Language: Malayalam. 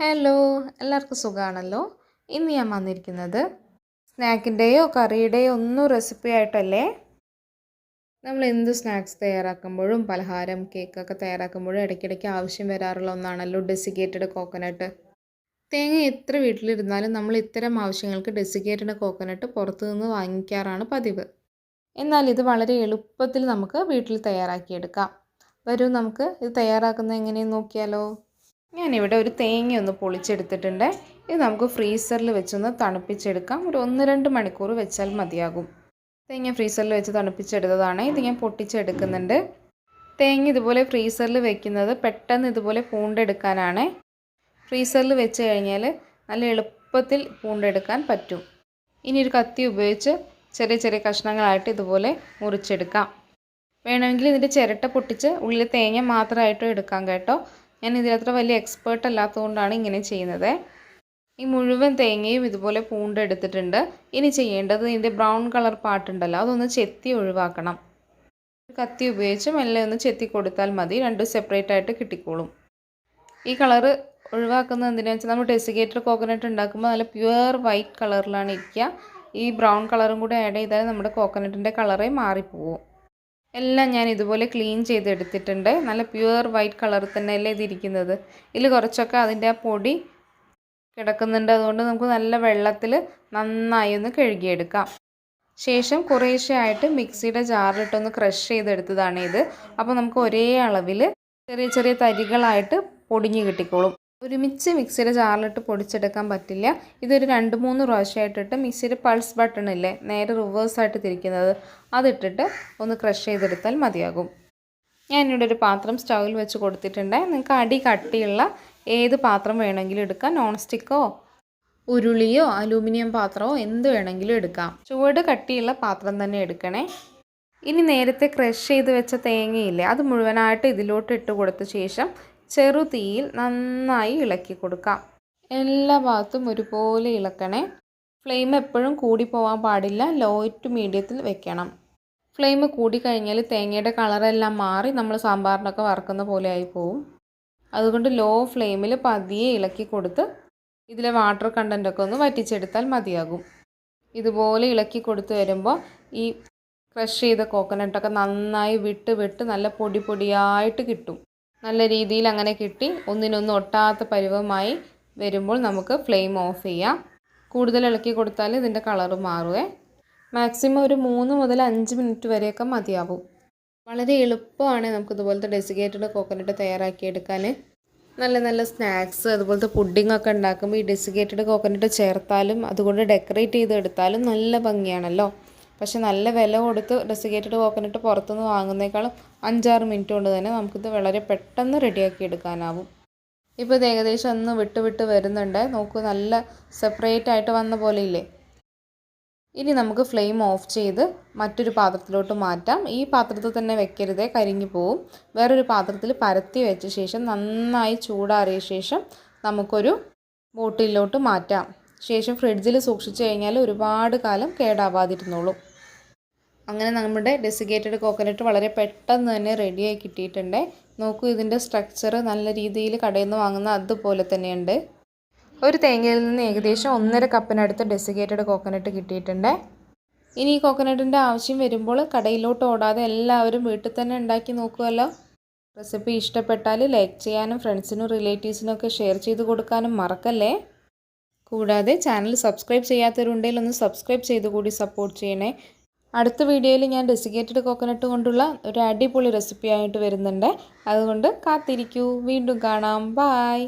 ഹലോ എല്ലാവർക്കും സുഖമാണല്ലോ ഇന്ന് ഞാൻ വന്നിരിക്കുന്നത് സ്നാക്കിന്റെയോ കറിയുടെയോ ഒന്നും റെസിപ്പി ആയിട്ടല്ലേ? നമ്മൾ എന്ത് സ്നാക്സ് തയ്യാറാക്കുമ്പോഴും പലഹാരം കേക്കൊക്കെ തയ്യാറാക്കുമ്പോഴും ഇടയ്ക്കിടയ്ക്ക് ആവശ്യം വരാറുള്ള ഒന്നാണല്ലോ ഡെസിക്കേറ്റഡ് കോക്കനട്ട് തേങ്ങ എത്ര വീട്ടിലിരുന്നാലും നമ്മൾ ഇത്തരം ആവശ്യങ്ങൾക്ക് ഡെസിക്കേറ്റഡ് കോക്കനട്ട് പുറത്തു നിന്ന് വാങ്ങിക്കാറാണ് പതിവ്. എന്നാൽ ഇത് വളരെ എളുപ്പത്തിൽ നമുക്ക് വീട്ടിൽ തയ്യാറാക്കിയെടുക്കാം. വരൂ നമുക്ക് ഇത് തയ്യാറാക്കുന്നത് എങ്ങനെയെന്ന് നോക്കിയാലോ. ഞാനിവിടെ ഒരു തേങ്ങ ഒന്ന് പൊളിച്ചെടുത്തിട്ടുണ്ട്. ഇത് നമുക്ക് ഫ്രീസറിൽ വെച്ചൊന്ന് തണുപ്പിച്ചെടുക്കാം. ഒരു ഒന്ന് രണ്ട് മണിക്കൂർ വെച്ചാൽ മതിയാകും. തേങ്ങ ഫ്രീസറിൽ വെച്ച് തണുപ്പിച്ചെടുത്തതാണ്. ഇത് ഞാൻ പൊട്ടിച്ചെടുക്കുന്നുണ്ട്. തേങ്ങ ഇതുപോലെ ഫ്രീസറിൽ വെക്കുന്നത് പെട്ടെന്ന് ഇതുപോലെ പൂണ്ടെടുക്കാനാണ്. ഫ്രീസറിൽ വെച്ച് കഴിഞ്ഞാൽ നല്ല എളുപ്പത്തിൽ പൂണ്ടെടുക്കാൻ പറ്റും. ഇനി ഒരു കത്തി ഉപയോഗിച്ച് ചെറിയ ചെറിയ കഷ്ണങ്ങളായിട്ട് ഇതുപോലെ മുറിച്ചെടുക്കാം. വേണമെങ്കിൽ ഇതിന്റെ ചിരട്ട പൊട്ടിച്ച് ഉള്ളിൽ തേങ്ങ മാത്രമായിട്ടും എടുക്കാം കേട്ടോ. ഞാൻ ഇതിലത്ര വലിയ എക്സ്പേർട്ട് അല്ലാത്തതുകൊണ്ടാണ് ഇങ്ങനെ ചെയ്യുന്നത്. ഈ മുഴുവൻ തേങ്ങയും ഇതുപോലെ പൂണ്ടെടുത്തിട്ടുണ്ട് ഇനി ചെയ്യേണ്ടത് ഇതിന്റെ ബ്രൗൺ കളർ പാട്ടുണ്ടല്ലോ അതൊന്ന് ചെത്തി ഒഴിവാക്കണം. കത്തി ഉപയോഗിച്ച് മെല്ലെ ഒന്ന് ചെത്തി കൊടുത്താൽ മതി രണ്ട് സെപ്പറേറ്റ് ആയിട്ട് കിട്ടിക്കോളും. ഈ കളറ് ഒഴിവാക്കുന്നത് എന്തിനാണെന്ന് വെച്ചാൽ നമ്മൾ ഡെസിഗേറ്റർ കോക്കനട്ട് ഉണ്ടാക്കുമ്പോൾ നല്ല പ്യുവർ വൈറ്റ് കളറിലാണ് ഇരിക്കുക. ഈ ബ്രൗൺ കളറും കൂടി ആഡ് ചെയ്താൽ നമ്മുടെ കോക്കനട്ടിന്റെ കളറേ മാറിപ്പോവും. എല്ലാം ഞാൻ ഇതുപോലെ ക്ലീൻ ചെയ്തെടുത്തിട്ടുണ്ട്. നല്ല പ്യുവർ വൈറ്റ് കളറിൽ തന്നെയല്ലേ ഇതിരിക്കുന്നത്. ഇതിൽ കുറച്ചൊക്കെ അതിന്റെ ആ പൊടി കിടക്കുന്നുണ്ട്. അതുകൊണ്ട് നമുക്ക് നല്ല വെള്ളത്തിൽ നന്നായി ഒന്ന് കഴുകിയെടുക്കാം. ശേഷം കുറേശ്ശെ ആയിട്ട് മിക്സിയുടെ ജാറിലിട്ടൊന്ന് ക്രഷ് ചെയ്തെടുത്തതാണ് ഇത്. അപ്പോൾ നമുക്ക് ഒരേ അളവിൽ ചെറിയ ചെറിയ തരികളായിട്ട് പൊടിഞ്ഞ് കിട്ടിക്കോളും. ഒരുമിച്ച് മിക്സിയുടെ ജാറിലിട്ട് പൊടിച്ചെടുക്കാൻ പറ്റില്ല. ഇതൊരു രണ്ട് മൂന്ന് പ്രാവശ്യമായിട്ടിട്ട് മിക്സിയുടെ പൾസ് ബട്ടൺ ഇല്ലേ നേരെ റിവേഴ്സായിട്ട് തിരിക്കുന്നത്. അതിട്ടിട്ട് ഒന്ന് ക്രഷ് ചെയ്തെടുത്താൽ മതിയാകും. ഞാനിവിടെ ഒരു പാത്രം സ്റ്റൗവിൽ വെച്ച് കൊടുത്തിട്ടുണ്ട്. നിങ്ങൾക്ക് അടി കട്ടിയുള്ള ഏത് പാത്രം വേണമെങ്കിലും എടുക്കാം. നോൺ സ്റ്റിക്കോ ഉരുളിയോ അലൂമിനിയം പാത്രമോ എന്ത് വേണമെങ്കിലും എടുക്കാം. ചുവട് കട്ടിയുള്ള പാത്രം തന്നെ എടുക്കണേ. ഇനി നേരത്തെ ക്രഷ് ചെയ്ത് വെച്ച തേങ്ങയില്ലേ അത് മുഴുവനായിട്ട് ഇതിലോട്ട് ഇട്ട് കൊടുത്ത ശേഷം ചെറു തീയിൽ നന്നായി ഇളക്കി കൊടുക്കാം. എല്ലാ ഭാഗത്തും ഒരുപോലെ ഇളക്കണേ. ഫ്ലെയിം എപ്പോഴും കൂടി പോകാൻ പാടില്ല. ലോ ടു മീഡിയത്തിൽ വെക്കണം. ഫ്ലെയിം കൂടി കഴിഞ്ഞാൽ തേങ്ങയുടെ കളറെല്ലാം മാറി നമ്മൾ സാമ്പാറിനൊക്കെ വറക്കുന്ന പോലെ ആയി പോവും. അതുകൊണ്ട് ലോ ഫ്ലെയിമിൽ പതിയെ ഇളക്കി കൊടുത്ത് ഇതിലെ വാട്ടർ കണ്ടന്റൊക്കെ ഒന്ന് വറ്റിച്ചെടുത്താൽ മതിയാകും. ഇതുപോലെ ഇളക്കി കൊടുത്തു വരുമ്പോൾ ഈ ക്രഷ് ചെയ്ത കോക്കനട്ടൊക്കെ നന്നായി വിട്ട് വിട്ട് നല്ല പൊടി പൊടിയായിട്ട് കിട്ടും. നല്ല രീതിയിൽ അങ്ങനെ കിട്ടി. ഒന്നിനൊന്നും ഒട്ടാത്ത പരുവമായി വരുമ്പോൾ നമുക്ക് ഫ്ലെയിം ഓഫ് ചെയ്യാം. കൂടുതൽ ഇളക്കി കൊടുത്താൽ ഇതിന്റെ കളറ് മാറുവേ. മാക്സിമം ഒരു മൂന്ന് മുതൽ അഞ്ച് മിനിറ്റ് വരെയൊക്കെ മതിയാവും. വളരെ എളുപ്പമാണ് നമുക്ക് ഇതുപോലത്തെ ഡെസിഗേറ്റഡ് കോക്കനട്ട് തയ്യാറാക്കിയെടുക്കാൻ. നല്ല നല്ല സ്നാക്സ് അതുപോലത്തെ പുഡിംഗ് ഒക്കെ ഉണ്ടാക്കുമ്പോൾ ഈ ഡെസിഗേറ്റഡ് കോക്കനട്ട് ചേർത്താലും അതുകൊണ്ട് ഡെക്കറേറ്റ് ചെയ്തെടുത്താലും നല്ല ഭംഗിയാണല്ലോ. പക്ഷെ നല്ല വില കൊടുത്ത് ഡെസിഗേറ്റഡ് കോക്കനട്ട് പുറത്തുനിന്ന് വാങ്ങുന്നേക്കാളും അഞ്ചാറ് മിനിറ്റ് കൊണ്ട് തന്നെ നമുക്കിത് വളരെ പെട്ടെന്ന് റെഡിയാക്കി എടുക്കാനാവും. ഇപ്പോൾ ഇത് ഏകദേശം ഒന്ന് വിട്ട് വിട്ട് വരുന്നുണ്ട്. നോക്കൂ നല്ല സെപ്പറേറ്റ് ആയിട്ട് വന്ന പോലെ ഇല്ലേ? ഇനി നമുക്ക് ഫ്ലെയിം ഓഫ് ചെയ്ത് മറ്റൊരു പാത്രത്തിലോട്ട് മാറ്റാം. ഈ പാത്രത്തിൽ തന്നെ വെക്കരുതേ കരിഞ്ഞു പോവും. വേറൊരു പാത്രത്തിൽ പരത്തി വെച്ച ശേഷം നന്നായി ചൂടാറിയ ശേഷം നമുക്കൊരു ബോട്ടിലോട്ട് മാറ്റാം. ശേഷം ഫ്രിഡ്ജിൽ സൂക്ഷിച്ചു കഴിഞ്ഞാൽ ഒരുപാട് കാലം കേടാവാതിരുന്നോളും. അങ്ങനെ നമ്മുടെ ഡെസിഗേറ്റഡ് കോക്കനട്ട് വളരെ പെട്ടെന്ന് തന്നെ റെഡിയായി കിട്ടിയിട്ടുണ്ട്. നോക്കൂ ഇതിന്റെ സ്ട്രക്ചർ നല്ല രീതിയിൽ കടയിൽ നിന്ന് വാങ്ങുന്ന അതുപോലെ തന്നെയുണ്ട്. ഒരു തേങ്ങയിൽ നിന്ന് ഏകദേശം ഒന്നര കപ്പിനടുത്ത് ഡെസിഗേറ്റഡ് കോക്കനട്ട് കിട്ടിയിട്ടുണ്ട്. ഇനി ഈ കോക്കനട്ടിന്റെ ആവശ്യം വരുമ്പോൾ കടയിലോട്ട് ഓടാതെ എല്ലാവരും വീട്ടിൽ തന്നെ ഉണ്ടാക്കി നോക്കുമല്ലോ റെസിപ്പി ഇഷ്ടപ്പെട്ടാൽ ലൈക്ക് ചെയ്യാനും ഫ്രണ്ട്സിനും റിലേറ്റീവ്സിനും ഒക്കെ ഷെയർ ചെയ്ത് കൊടുക്കാനും മറക്കല്ലേ? കൂടാതെ ചാനൽ സബ്സ്ക്രൈബ് ചെയ്യാത്തവരുണ്ടെങ്കിൽ ഒന്ന് സബ്സ്ക്രൈബ് ചെയ്ത് കൂടി സപ്പോർട്ട് ചെയ്യണേ. അടുത്ത വീഡിയോയിൽ ഞാൻ ഡെസിക്കേറ്റഡ് കോക്കനട്ട് കൊണ്ടുള്ള ഒരു അടിപൊളി റെസിപ്പി ആയിട്ട് വരുന്നുണ്ട്. അതുകൊണ്ട് കാത്തിരിക്കൂ. വീണ്ടും കാണാം. ബായ്